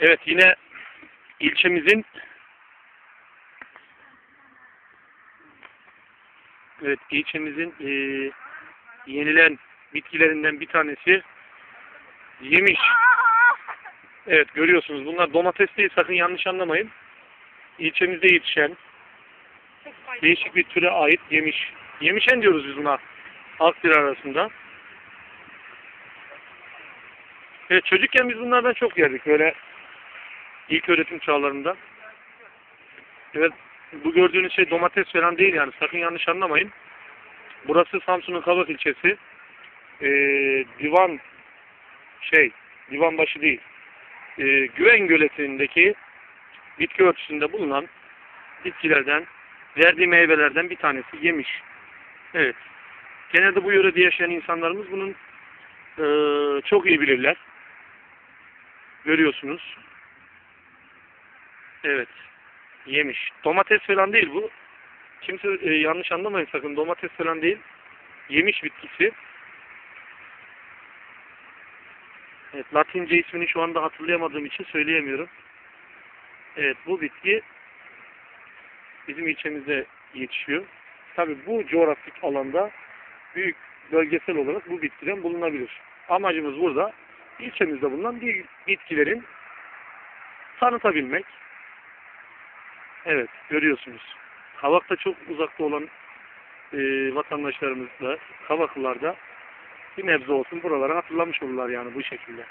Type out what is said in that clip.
Evet yine ilçemizin Evet ilçemizin eee, yenilen bitkilerinden bir tanesi yemiş. Evet görüyorsunuz bunlar domates değil sakın yanlış anlamayın. İlçemizde yetişen değişik bir türe ait yemiş. Yemişen diyoruz biz buna halk arasında. Evet çocukken biz bunlardan çok yerdik böyle ilk öğretim çağlarında. Evet bu gördüğünüz şey domates falan değil yani sakın yanlış anlamayın. Burası Samsun'un Kavak ilçesi. Ee, divan şey divanbaşı değil. Ee, Güven Göleti'ndeki bitki örtüsünde bulunan bitkilerden verdiği meyvelerden bir tanesi yemiş. Evet. Genelde bu yörede yaşayan insanlarımız bunun eee, çok iyi bilirler. Görüyorsunuz. Evet. Yemiş. Domates falan değil bu. Kimse e, yanlış anlamayın sakın. Domates falan değil. Yemiş bitkisi. Evet. Latince ismini şu anda hatırlayamadığım için söyleyemiyorum. Evet. Bu bitki bizim ilçemizde yetişiyor. Tabi bu coğrafik alanda büyük bölgesel olarak bu bitkiden bulunabilir. Amacımız burada ilçemizde bulunan bir bitkilerin tanıtabilmek. Evet, görüyorsunuz. Kavak'ta çok uzakta olan e, vatandaşlarımız da, Kavaklılar da bir nebze olsun buralara hatırlamış olurlar yani bu şekilde.